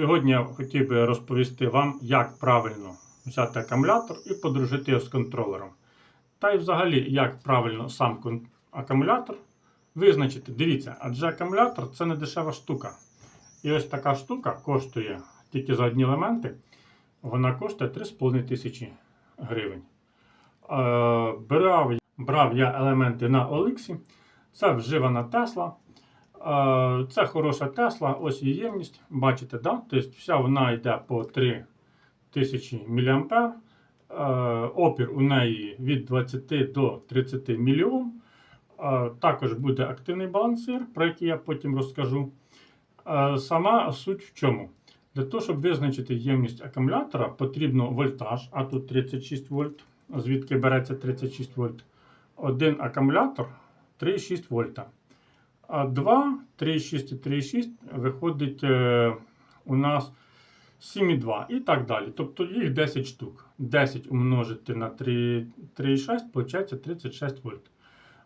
Сьогодні я хотів би розповісти вам, як правильно взяти акумулятор і подружити його з контролером. Та й взагалі, як правильно сам акумулятор визначити. Дивіться, адже акумулятор це не дешева штука. І ось така штука коштує тільки за одні елементи, вона коштує 3,5 тисячі гривень. Е, брав, брав я елементи на Оликсі. Це вживана Тесла. Е, Це хороша Тесла, ось її ємність. Бачите, да? тобто вся вона йде по 3000 мА. Е, Опір у неї від 20 до 30 мільйон. Е, Також буде активний балансир, про який я потім розкажу. Сама суть в чому? Для того, щоб визначити ємність акумулятора, потрібно вольтаж, а тут 36 вольт, звідки береться 36 вольт. Один акумулятор 3,6 вольта. А 2, 3,6 і 3,6 виходить е, у нас 7,2 і так далі. Тобто їх 10 штук. 10 умножити на 3,6 виходить 36 вольт.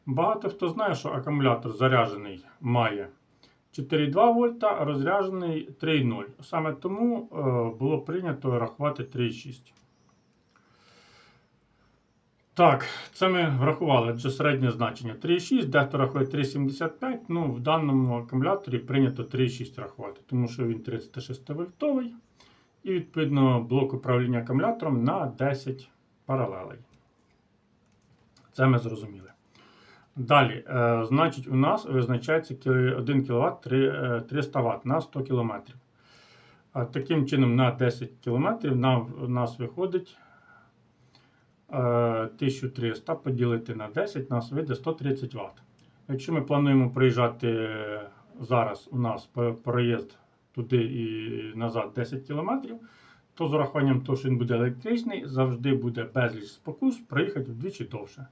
Багато хто знає, що акумулятор заряджений має 4,2 вольта, а розряджений 3,0. Саме тому е, було прийнято рахувати 3,6. Так, це ми врахували, адже середнє значення 3,6, дехто рахує 3,75. Ну, в даному акумуляторі прийнято 3,6 рахувати, тому що він 36 вольтовий. І відповідно блок управління акумулятором на 10 паралелей. Це ми зрозуміли. Далі, е, значить, у нас визначається 1 кВт 300 Вт на 100 км. Таким чином, на 10 км нам, у нас виходить 1300 поділити на 10, нас вийде 130 Вт. Якщо ми плануємо приїжджати е, зараз, у нас проїзд туди і назад 10 км, то з урахуванням того, що він буде електричний, завжди буде безліч спокус проїхати вдвічі довше.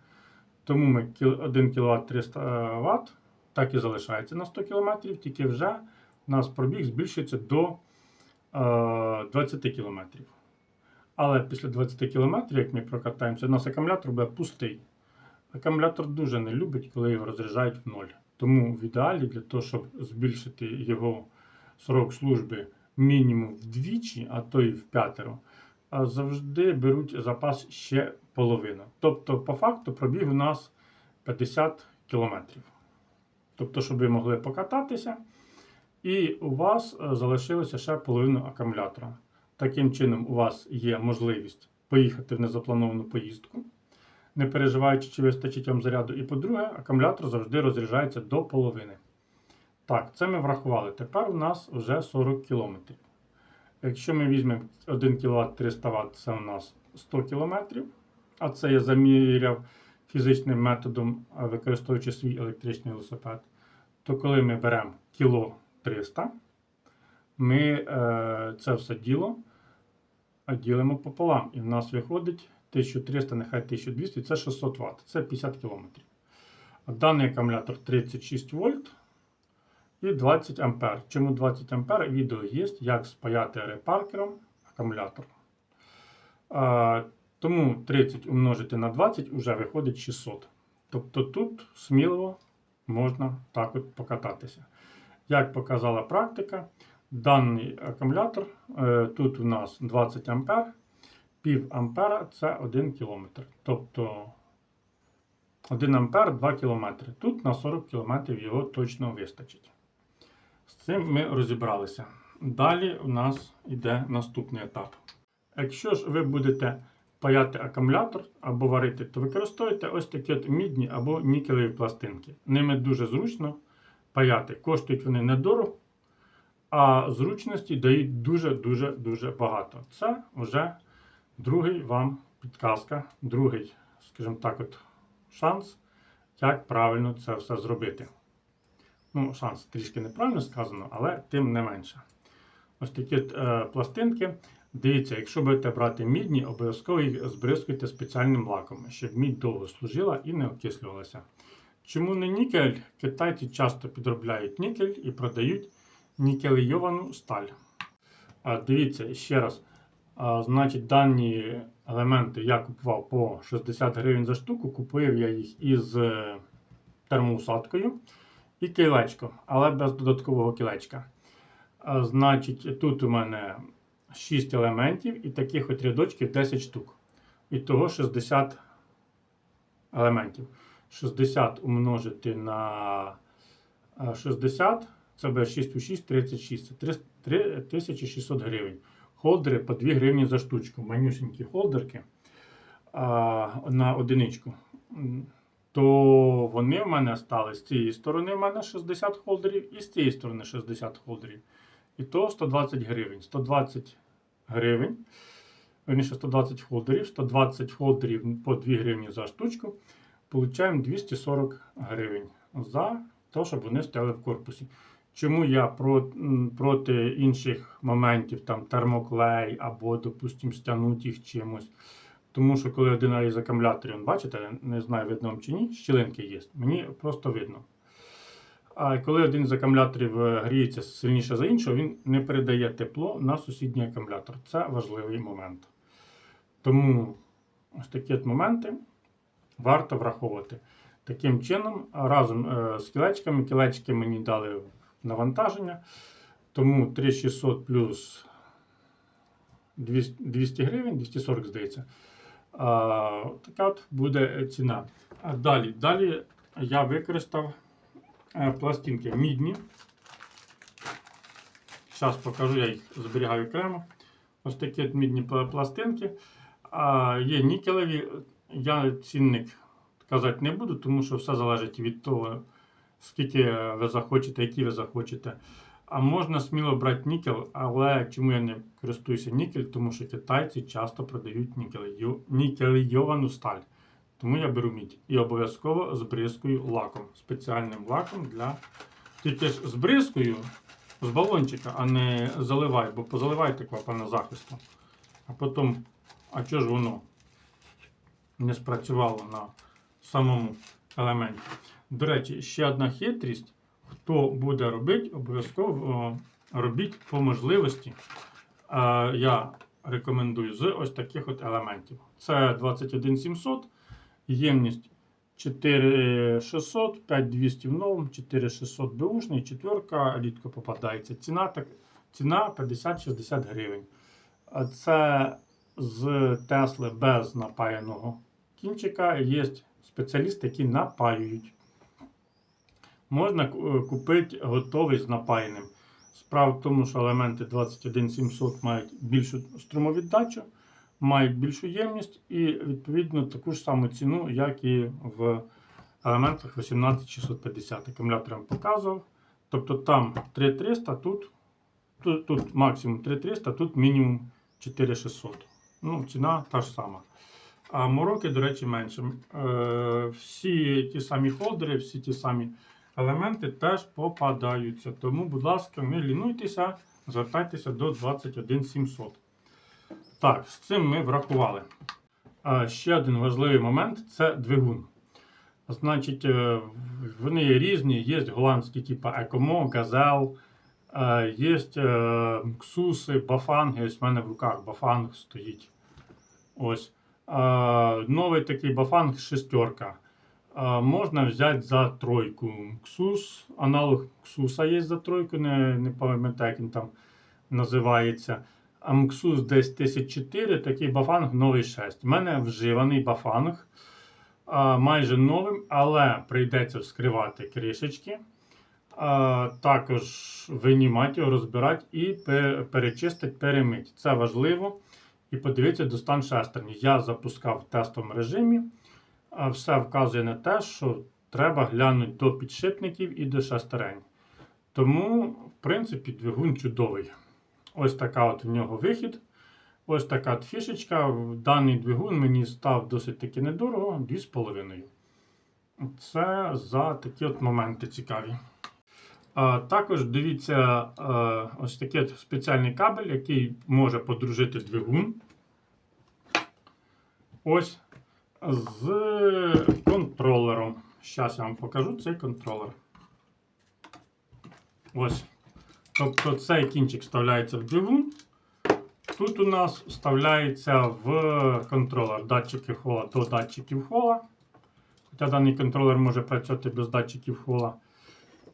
Тому ми 1 кВт 300 Вт так і залишається на 100 км, тільки вже у нас пробіг збільшується до е, 20 км. Але після 20 км, як ми прокатаємося, у нас акумулятор буде пустий. Акумулятор дуже не любить, коли його розряджають в ноль. Тому в ідеалі для того, щоб збільшити його срок служби мінімум вдвічі, а то і в п'ятеро, завжди беруть запас ще половину. Тобто, по факту, пробіг у нас 50 кілометрів. Тобто, щоб ви могли покататися, і у вас е, залишилося ще половину акумулятора. Таким чином, у вас є можливість поїхати в незаплановану поїздку, не переживаючи, чи вистачить вам заряду. І по-друге, акумулятор завжди розряджається до половини. Так, це ми врахували. Тепер у нас вже 40 км. Якщо ми візьмемо 1 кВт 300 Вт, це у нас 100 км. А це я заміряв фізичним методом, використовуючи свій електричний велосипед. То коли ми беремо кіло 300, ми е, це все діло е, ділимо пополам. І в нас виходить 1300, нехай 1200, це 600 Вт, це 50 км. Даний акумулятор 36 вольт і 20 ампер. Чому 20 ампер? Відео є, як спаяти репаркером акумулятор. А, тому 30 умножити на 20 вже виходить 600. Тобто тут сміливо можна так от покататися. Як показала практика, даний акумулятор, е, тут у нас 20 ампер, пів ампера це 1 км. Тобто 1 ампер 2 км. Тут на 40 км його точно вистачить. З цим ми розібралися. Далі у нас йде наступний етап. Якщо ж ви будете паяти акумулятор або варити, то використовуйте ось такі от мідні або нікелеві пластинки. Ними дуже зручно паяти. Коштують вони недорого, а зручності дають дуже-дуже дуже багато. Це вже другий вам підказка, другий, скажімо так, от шанс, як правильно це все зробити. Ну, шанс трішки неправильно сказано, але тим не менше. Ось такі е, пластинки. Дивіться, якщо будете брати мідні, обов'язково їх збризкуйте спеціальним лаком, щоб мідь довго служила і не окислювалася. Чому не нікель? Китайці часто підробляють нікель і продають нікелейовану сталь. Дивіться ще раз. Значить, дані елементи я купував по 60 гривень за штуку. Купив я їх із е, термоусадкою і кілечко, але без додаткового кілечка. Значить, тут у мене 6 елементів і таких от рядочків 10 штук. І того 60 елементів. 60 умножити на е, 60, це буде 6 у 6, 36. Це 3 3600 гривень. Холдери по 2 гривні за штучку. Манюсенькі холдерки а, на одиничку. То вони в мене стали з цієї сторони в мене 60 холдерів і з цієї сторони 60 холдерів. І то 120 гривень. 120 гривень. Верніше 120 холдерів, 120 холдерів по 2 гривні за штучку. Получаємо 240 гривень за те, щоб вони стояли в корпусі. Чому я про, проти інших моментів, там термоклей або, допустимо, стягнути їх чимось. Тому що коли один із акумуляторів, бачите, не знаю, видно чи ні, щілинки є. Мені просто видно. А коли один з акумуляторів е, гріється сильніше за іншого, він не передає тепло на сусідній акумулятор. Це важливий момент. Тому ось такі от моменти варто враховувати. Таким чином, разом е, з кілечками, кілечки мені дали навантаження. Тому 3600 плюс 200 200 гривень, 240, здається. А, така от буде ціна. А далі, далі я використав е, пластинки мідні. Зараз покажу, я їх зберігаю окремо. Ось такі от мідні пластинки. А, є нікелеві. Я цінник казати не буду, тому що все залежить від того, скільки ви захочете, які ви захочете. А можна сміло брати нікель, але чому я не користуюся нікель? Тому що китайці часто продають нікелейовану сталь. Тому я беру мідь і обов'язково збризкую лаком. Спеціальним лаком для. Тільки ж збризкую з балончика, а не заливаю, бо позаливайте клапана захисту. А потім, а чого ж воно не спрацювало на самому елементі? До речі, ще одна хитрість. Хто буде робити, обов'язково робіть по можливості. Я рекомендую з ось таких от елементів. Це 21700, ємність 4600, 5200 в новому, 4600 бушний, четверка рідко попадається. Ціна, так, ціна 50-60 гривень. Це з Тесли без напаяного кінчика. Є спеціалісти, які напаюють. Можна е, купити готовий з напаяним. Справа в тому, що елементи 21700 мають більшу струмовіддачу, мають більшу ємність і відповідно таку ж саму ціну, як і в елементах 18650. Акумулятором показував. Тобто там 3300, тут, тут, тут максимум 3300, тут мінімум 4600. Ну, ціна та ж сама. А мороки, до речі, менше. Е, всі ті самі холдери, всі ті самі елементи теж попадаються. Тому, будь ласка, не лінуйтеся, звертайтеся до 21700. Так, з цим ми врахували. А ще один важливий момент це двигун. Значить, е, вони є різні, є голландські, типу Екомо, Газел, е, є е, Ксуси, Бафанги. Ось в мене в руках Бафанг стоїть. Ось. Е, Новий такий Бафанг шестерка. Можна взяти за тройку. Ксус, аналог Ксуса є за тройку, не, не пам'ятаю, як він там називається. А Мксус десь 1004, такий бафанг новий 6. У мене вживаний бафанг майже новим, але прийдеться вскривати кришечки. Також винімати його, розбирати і перечистити, перемити. Це важливо. І подивіться до стан шестерні. Я запускав в тестовому режимі. Все вказує на те, що треба глянути до підшипників і до шестерень. Тому, в принципі, двигун чудовий. Ось така от в нього вихід. Ось така от фішечка. Даний двигун мені став досить таки недорого, 2,5. Це за такі от моменти цікаві. А, також дивіться а, ось такий от спеціальний кабель, який може подружити двигун. Ось з контролером. Зараз я вам покажу цей контролер. Ось. Тобто цей кінчик вставляється в двигун. Тут у нас вставляється в контролер датчики хола до датчиків хола. Хоча даний контролер може працювати без датчиків хола.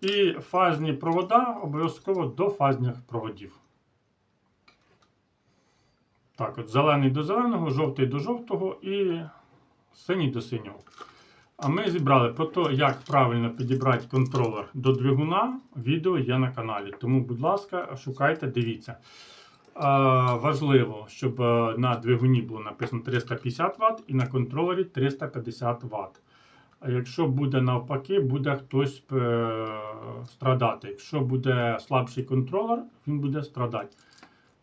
І фазні провода обов'язково до фазних проводів. Так, от зелений до зеленого, жовтий до жовтого і синій до синього. А ми зібрали про те, як правильно підібрати контролер до двигуна. Відео є на каналі. Тому, будь ласка, шукайте, дивіться. Е, важливо, щоб е, на двигуні було написано 350 Вт і на контролері 350 Вт. А якщо буде навпаки, буде хтось е, страдати. Якщо буде слабший контролер, він буде страдати.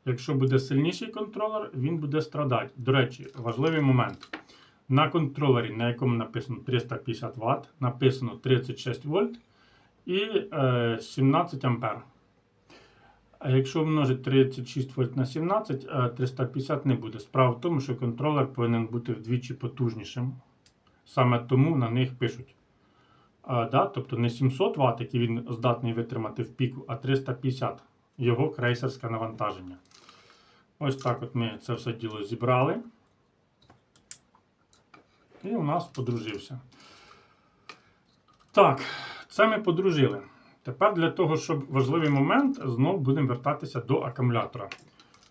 Якщо буде сильніший контролер, він буде страдати. До речі, важливий момент. На контролері, на якому написано 350 Вт, написано 36 вольт і е, 17 ампер. А якщо множить 36 вольт на 17, е, 350 не буде. Справа в тому, що контролер повинен бути вдвічі потужнішим. Саме тому на них пишуть. А, да? Тобто не 700 Вт, які він здатний витримати в піку, а 350 його крейсерське навантаження. Ось так от ми це все діло зібрали. І у нас подружився. Так, це ми подружили. Тепер для того, щоб важливий момент, знову будемо вертатися до акумулятора.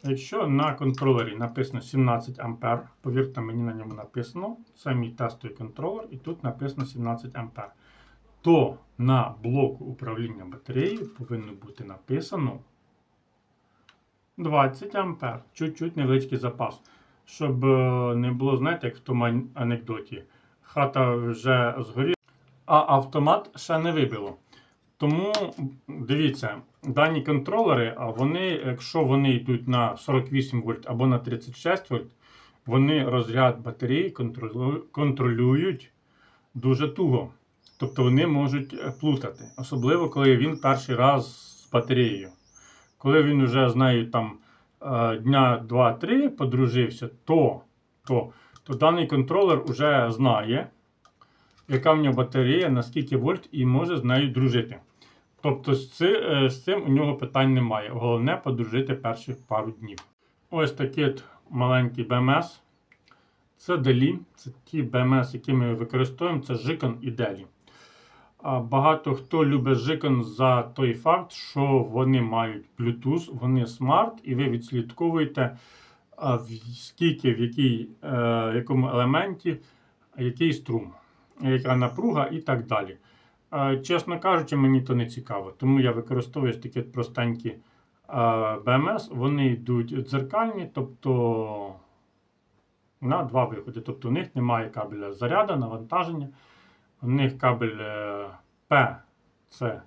Якщо на контролері написано 17 А, повірте, мені на ньому написано, це мій тестовий контролер, і тут написано 17 А, то на блоку управління батареєю повинно бути написано 20 А, чуть-чуть невеличкий запас. Щоб е, не було, знаєте, як в тому анекдоті. Хата вже згоріла, а автомат ще не вибило. Тому дивіться, дані контролери, вони, якщо вони йдуть на 48 вольт або на 36 вольт, вони розряд батареї контролюють дуже туго. Тобто вони можуть е, плутати. Особливо, коли він перший раз з батареєю. Коли він вже з нею там дня 2-3 подружився, то, то, то даний контролер вже знає, яка в нього батарея, на скільки вольт і може з нею дружити. Тобто з, е, цим у нього питань немає. Головне подружити перших пару днів. Ось такий маленький БМС. Це Делі. Це ті БМС, які ми використовуємо, це Жикон і Делі. Багато хто любить Жикон за той факт, що вони мають Bluetooth, вони смарт, і ви відслідковуєте, скільки в якій, е, якому елементі який струм, яка напруга і так далі. Чесно кажучи, мені то не цікаво, тому я використовую такі простенькі БМС. Вони йдуть дзеркальні, тобто на два виходи. Тобто у них немає кабеля заряду, навантаження. У них кабель е, P це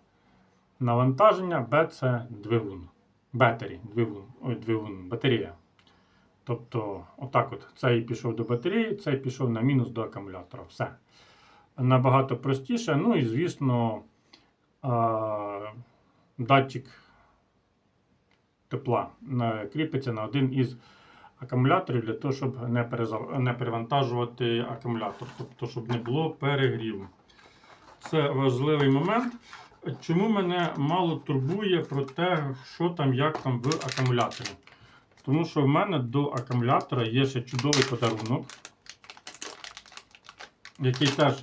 навантаження, B це двигун. Бетері, двигун, ой, двигун, батарея. Тобто, отак от цей пішов до батареї, цей пішов на мінус до акумулятора. Все. Набагато простіше. Ну і, звісно, датчик тепла на- кріпиться на один із акумуляторів для того, щоб не, перезав... не перевантажувати акумулятор, тобто, щоб не було перегріву. Це важливий момент. Чому мене мало турбує про те, що там, як там в акумуляторі? Тому що в мене до акумулятора є ще чудовий подарунок, який теж,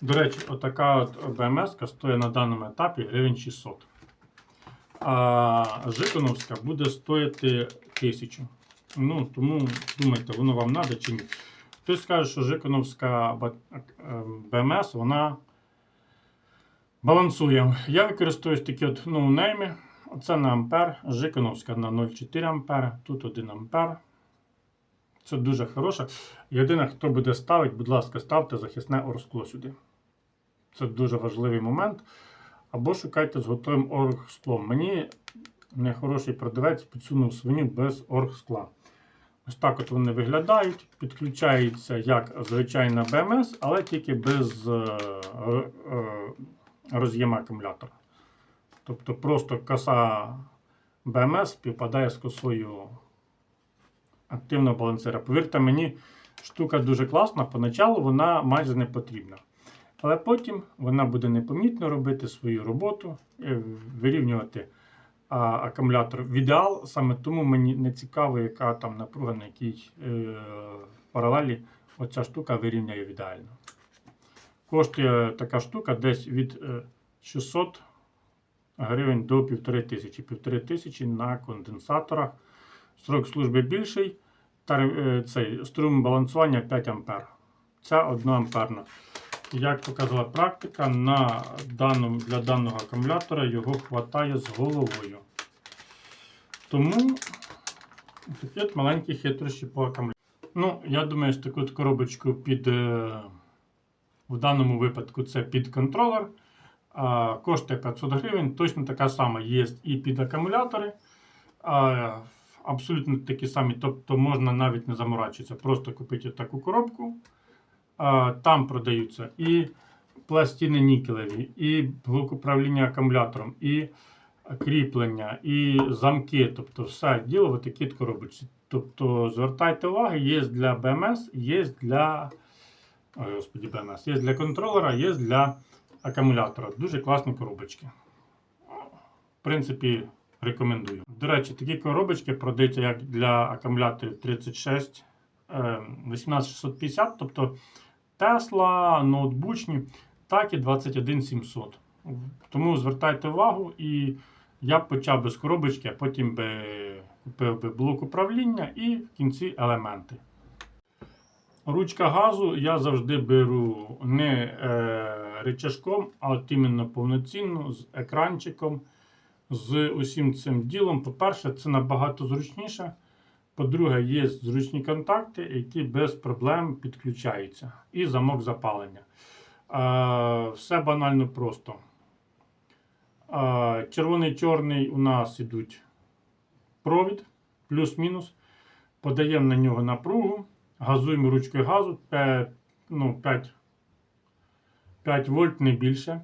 до речі, отака от БМС стоїть на даному етапі гривень 600. А Жиконовська буде стоїти 1000. Ну, тому думайте, воно вам треба чи ні. Хтось скаже, що Жиконовська ба- е, БМС, вона балансує. Я використовую такі от ноунейми. Оце на ампер, Жиконовська на 0,4 ампер, тут 1 ампер. Це дуже хороше. Єдине, хто буде ставити, будь ласка, ставте захисне оргскло сюди. Це дуже важливий момент. Або шукайте з готовим оргсклом. Мені нехороший продавець підсунув свиню без оргскла. Ось так от вони виглядають. Підключається як звичайна БМС, але тільки без е, е, роз'єма акумулятора. Тобто просто коса БМС співпадає з косою активного балансира. Повірте мені, штука дуже класна, поначалу вона майже не потрібна. Але потім вона буде непомітно робити свою роботу, е, вирівнювати акумулятор в ідеал. Саме тому мені не цікаво, яка там напруга, на якій е, паралелі оця штука вирівняє в ідеально. Коштує така штука десь від е, 600 гривень до 1500. 1500 на конденсаторах. Срок служби більший. Е, цей струм балансування 5 А. Це 1 амперна. Як показала практика, на даному, для даного акумулятора його вистачає з головою. Тому такі от маленькі хитрощі по акумулятору. Ну, я думаю, що таку коробочку під, е, в даному випадку це під контролер. Коштує 500 гривень. Точно така сама є і під акумулятори. Абсолютно такі самі. Тобто можна навіть не заморачуватися. Просто купити таку коробку. Там продаються і пластини нікелеві, і блок управління акумулятором, і кріплення, і замки. Тобто все діло в такій коробочці. Тобто звертайте увагу, є для BMS, є для. Ой, господі, BMS, є для контролера, є для акумулятора. Дуже класні коробочки. В принципі, рекомендую. До речі, такі коробочки продаються як для акумуляторів 36 е, 18650, тобто Tesla, ноутбучні, так і 21700. Тому звертайте увагу, і я б почав би з коробочки, а потім би купив би блок управління і в кінці елементи. Ручка газу я завжди беру не е, рычажком, а от іменно повноцінно з екранчиком, з усім цим ділом. По-перше, це набагато зручніше. По-друге, є зручні контакти, які без проблем підключаються. І замок запалення. Все банально просто. Е, червоний-чорний у нас ідуть провід, плюс-мінус. Подаємо на нього напругу, газуємо ручкою газу 5, ну, 5, 5 вольт, не більше.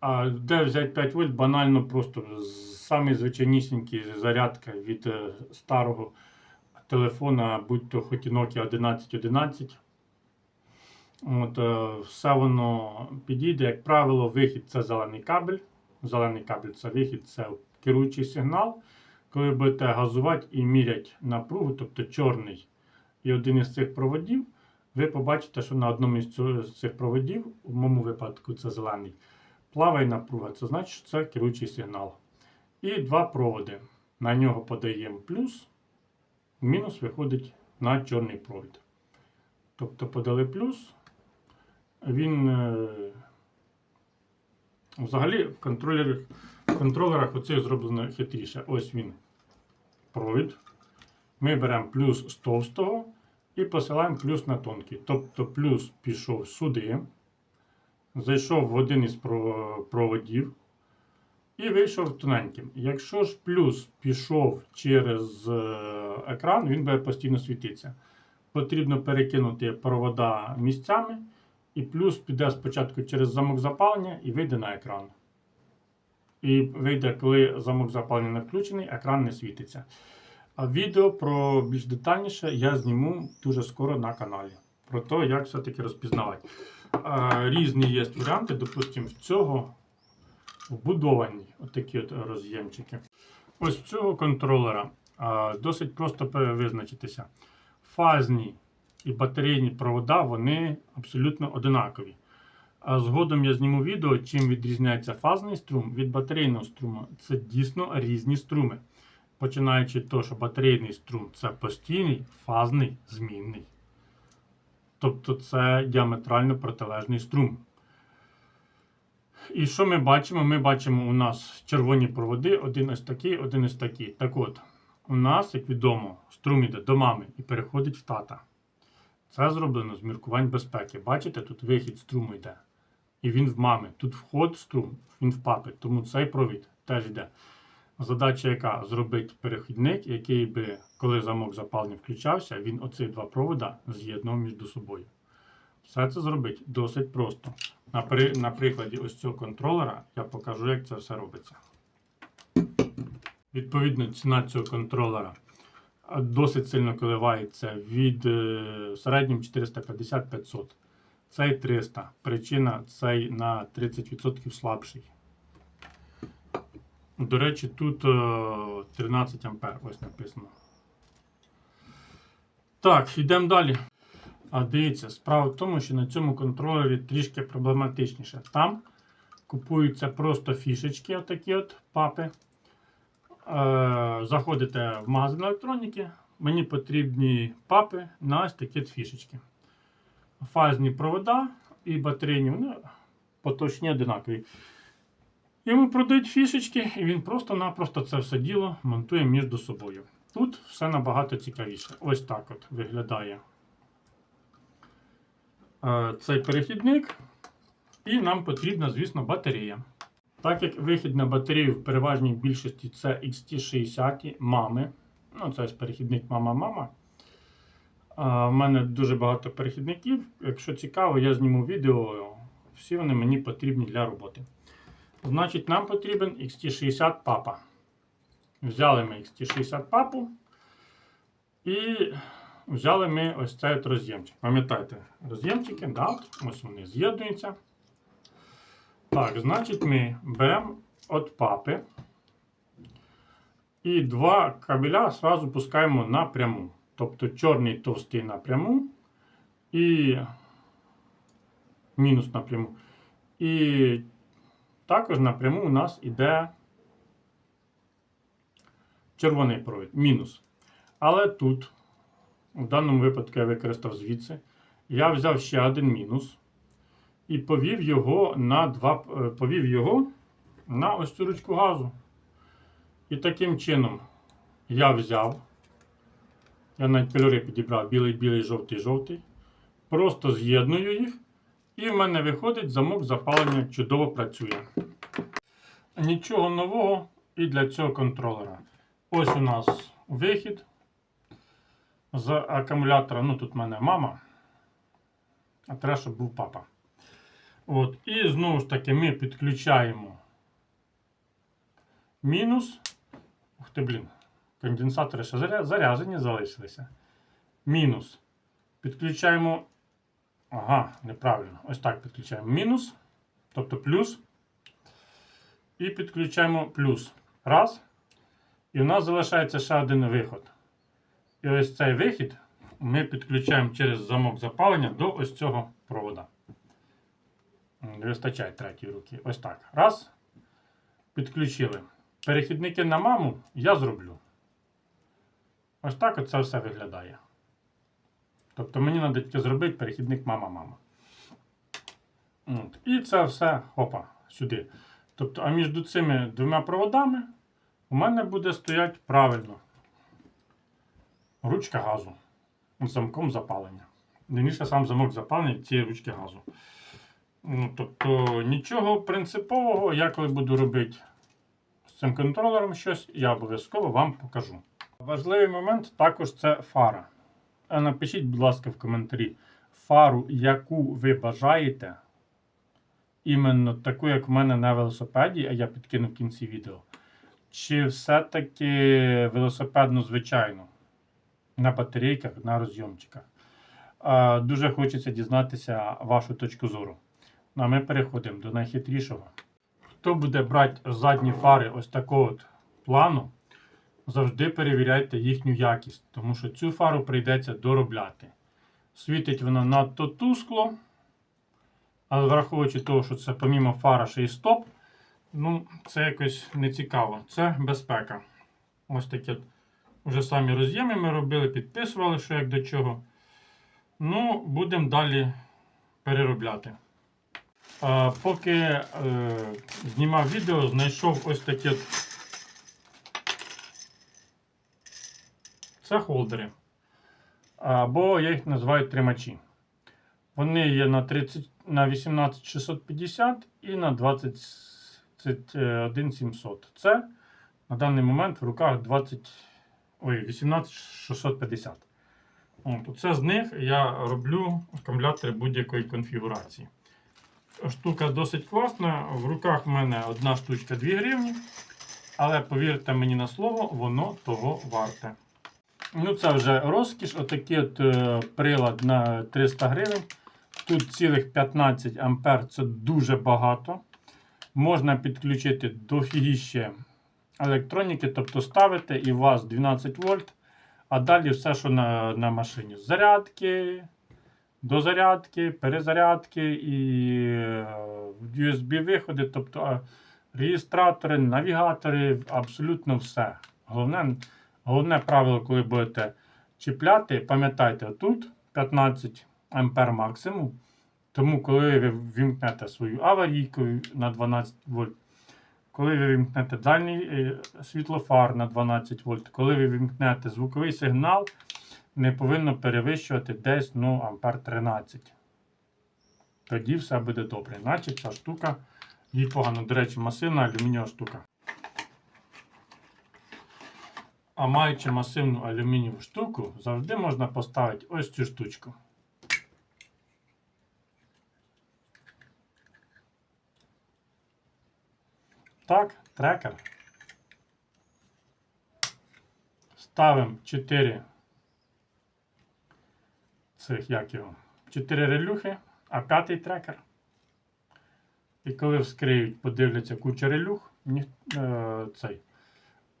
А де взяти 5 вольт? Банально просто самий звичайнісінький зарядка від е, старого телефона, будь то хоч і Nokia 1111. От, е, все воно підійде. Як правило, вихід це зелений кабель. Зелений кабель це вихід, це керуючий сигнал. Коли будете газувати і міряти напругу, тобто чорний і один із цих проводів, ви побачите, що на одному із цих проводів, в моєму випадку це зелений, плаває напруга. Це значить, що це керуючий сигнал. І два проводи. На нього подаємо плюс, мінус виходить на чорний провід. Тобто подали плюс, він е, взагалі в контролерах, в контролерах оце зроблено хитріше. Ось він провід. Ми беремо плюс з товстого і посилаємо плюс на тонкий. Тобто плюс пішов сюди, зайшов в один із проводів і вийшов тоненьким. Якщо ж плюс пішов через е, екран, він буде постійно світитися. Потрібно перекинути провода місцями, і плюс піде спочатку через замок запалення і вийде на екран. І вийде, коли замок запалення не включений, екран не світиться. А відео про більш детальніше я зніму дуже скоро на каналі. Про те, як все-таки розпізнавати. Е, Різні є варіанти, допустимо, в цього вбудовані отакі от роз'ємчики. Ось цього контролера досить просто визначитися. Фазні і батарейні провода вони абсолютно одинакові. А згодом я зніму відео, чим відрізняється фазний струм від батарейного струму. Це дійсно різні струми. Починаючи з того, що батарейний струм це постійний, фазний, змінний. Тобто це діаметрально протилежний струм. І що ми бачимо? Ми бачимо у нас червоні проводи, один ось такий, один ось такий. Так от, у нас, як відомо, струм іде до мами і переходить в тата. Це зроблено з міркувань безпеки. Бачите, тут вихід струму йде. І він в мами. Тут вход струм, він в папи. Тому цей провід теж йде. Задача яка? Зробити перехідник, який би, коли замок запалення включався, він оці два провода з'єднував між собою. Все це зробити досить просто. На, при, на прикладі ось цього контролера я покажу, як це все робиться. Відповідно, ціна цього контролера досить сильно коливається від е, в середньому 450-500. Цей 300. Причина цей на 30% слабший. До речі, тут е, 13 ампер, ось написано. Так, йдемо далі. А дивіться, справа в тому, що на цьому контролері трішки проблематичніше. Там Купуються просто фішечки, отакі от папи. Е, заходите в магазин електроніки. Мені потрібні папи на ось такі фішечки. Фазні провода і батарейні, вони поточні одинакові. Йому продають фішечки, і він просто-напросто це все діло монтує між собою. Тут все набагато цікавіше. Ось так от виглядає цей перехідник. І нам потрібна, звісно, батарея. Так як вихід на батарею в переважній більшості це XT60 мами. Ну, це перехідник мама-мама. У мене дуже багато перехідників. Якщо цікаво, я зніму відео. Всі вони мені потрібні для роботи. Значить, нам потрібен XT60 папа. Взяли ми XT60 папу і взяли ми ось цей роз'ємчик. Пам'ятаєте, роз'ємчики, да, ось вони з'єднуються. Так, значить, ми беремо от папи і два кабеля одразу пускаємо напряму. Тобто чорний товстий напряму і мінус напряму. І також напряму у нас іде червоний провід, мінус. Але тут, в даному випадку, я використав звідси, я взяв ще один мінус і повів його на два, е, повів його на ось цю ручку газу. І таким чином я взяв, я навіть кольори підібрав білий, білий, жовтий, жовтий. Просто з'єдную їх, і в мене виходить замок запалення чудово працює. Нічого нового і для цього контролера. Ось у нас вихід з акумулятора. Ну, тут в мене мама, а треба, щоб був папа. От, І знову ж таки ми підключаємо мінус. Ух ти, блін, конденсатори ще заря- заряджені залишилися. Мінус. Підключаємо. Ага, неправильно. Ось так підключаємо мінус, тобто плюс. І підключаємо плюс. Раз. І в нас залишається ще один виход. І ось цей вихід ми підключаємо через замок запалення до ось цього провода. Не вистачає третьої руки. Ось так. Раз. Підключили. Перехідники на маму я зроблю. Ось так оце все виглядає. Тобто мені треба тільки зробити перехідник мама-мама. І це все хопа сюди. Тобто, а між цими двома проводами у мене буде стояти правильно ручка газу з замком запалення. Вірніше сам замок запалення цієї ручки газу. Ну, тобто нічого принципового, я коли буду робити з цим контролером щось, я обов'язково вам покажу. Важливий момент також це фара. Напишіть, будь ласка, в коментарі фару, яку ви бажаєте. Іменно таку, як в мене на велосипеді, а я підкину в кінці відео. Чи все-таки велосипедну звичайну на батарейках, на розйомчиках. Дуже хочеться дізнатися вашу точку зору. Ну, а ми переходимо до найхитрішого. Хто буде брати задні фари ось такого от плану, завжди перевіряйте їхню якість, тому що цю фару прийдеться доробляти. Світить вона надто тускло, але враховуючи того, що це помімо фара ще й стоп, ну, це якось не цікаво. Це безпека. Ось такі от вже самі роз'єми ми робили, підписували, що як до чого. Ну, будемо далі переробляти. А, поки е, знімав відео, знайшов ось такі. Це холдери. Або я їх називаю тримачі. Вони є на 30, на 18650 і на 21700. Це на даний момент в руках 20, ой, 18650. От, оце з них я роблю акумулятори будь-якої конфігурації. Штука досить класна. В руках в мене одна штучка 2 гривні. Але повірте мені на слово, воно того варте. Ну, це вже розкіш. Отакий от е, прилад на 300 гривень. Тут цілих 15 ампер це дуже багато. Можна підключити до фігіще електроніки, тобто ставите і у вас 12 вольт. А далі все, що на, на машині. Зарядки, до зарядки, перезарядки і е, USB-виходи, тобто е, реєстратори, навігатори, абсолютно все. Головне, головне правило, коли будете чіпляти, пам'ятайте, тут 15 ампер максимум. Тому, коли ви вімкнете свою аварійку на 12 вольт, коли ви вімкнете дальній е, світлофар на 12 вольт, коли ви вімкнете звуковий сигнал, не повинно перевищувати десь ну, ампер 13. Тоді все буде добре. Іначе ця штука їй погано. До речі, масивна алюмінієва штука. А маючи масивну алюмінієву штуку, завжди можна поставити ось цю штучку. Так, трекер. Ставимо 4 цих, як його, 4 релюхи, а п'ятий трекер. І коли вскриють, подивляться куча релюх, ні, е, цей.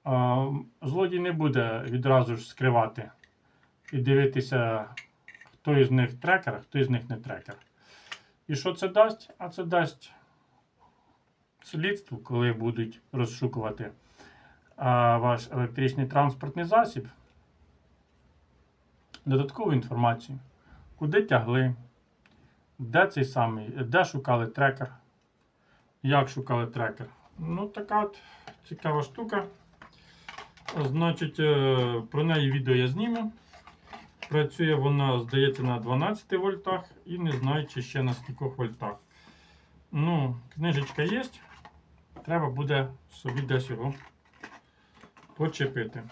Е, злодій не буде відразу ж скривати і дивитися, хто із них трекер, хто із них не трекер. І що це дасть? А це дасть слідству, коли будуть розшукувати а, ваш електричний транспортний засіб, додаткову інформацію, куди тягли, де цей самий, де шукали трекер, як шукали трекер. Ну, така от цікава штука. Значить, е, про неї відео я зніму. Працює вона, здається, на 12 вольтах і не знаю, чи ще на скількох вольтах. Ну, книжечка є. Треба буде собі десь його почепити.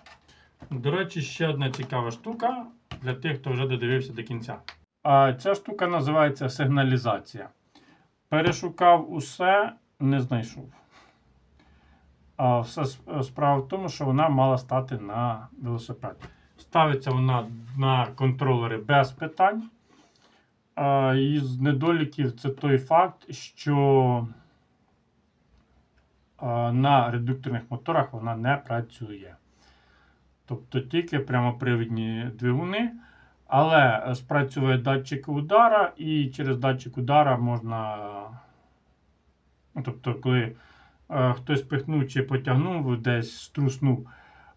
До речі, ще одна цікава штука для тих, хто вже додивився до кінця. А ця штука називається сигналізація. Перешукав усе, не знайшов. А все справа в тому, що вона мала стати на велосипед. Ставиться вона на контролери без питань. Із недоліків це той факт, що на редукторних моторах вона не працює. Тобто тільки прямопривідні двигуни, але е, спрацьовує датчик удара, і через датчик удара можна. ну, Тобто, коли е, хтось пихнув чи потягнув, десь струснув,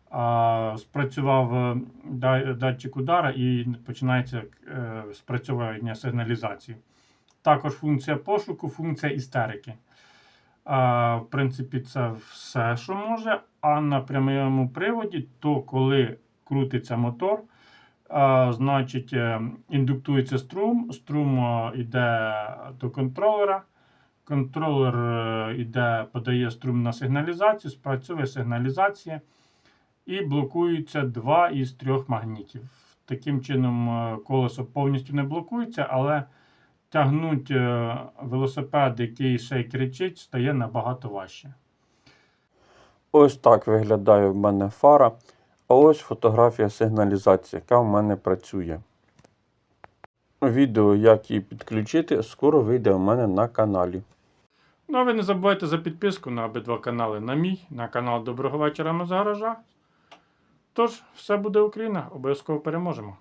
а, спрацював е, датчик удара і починається е, спрацьовування сигналізації. Також функція пошуку, функція істерики. В принципі, це все, що може. А на прямому приводі, то коли крутиться мотор, значить, е, індуктується струм, струм е, йде до контролера. Контролер е, йде, подає струм на сигналізацію, спрацьовує сигналізація і блокуються два із трьох магнітів. Таким чином, е, колесо повністю не блокується, але тягнуть е, велосипед, який ще й кричить, стає набагато важче. Ось так виглядає в мене фара. А ось фотографія сигналізації, яка в мене працює. Відео, як її підключити, скоро вийде у мене на каналі. Ну а ви не забувайте за підписку на обидва канали на мій, на канал Доброго вечора ми з гаража. Тож, все буде Україна, обов'язково переможемо.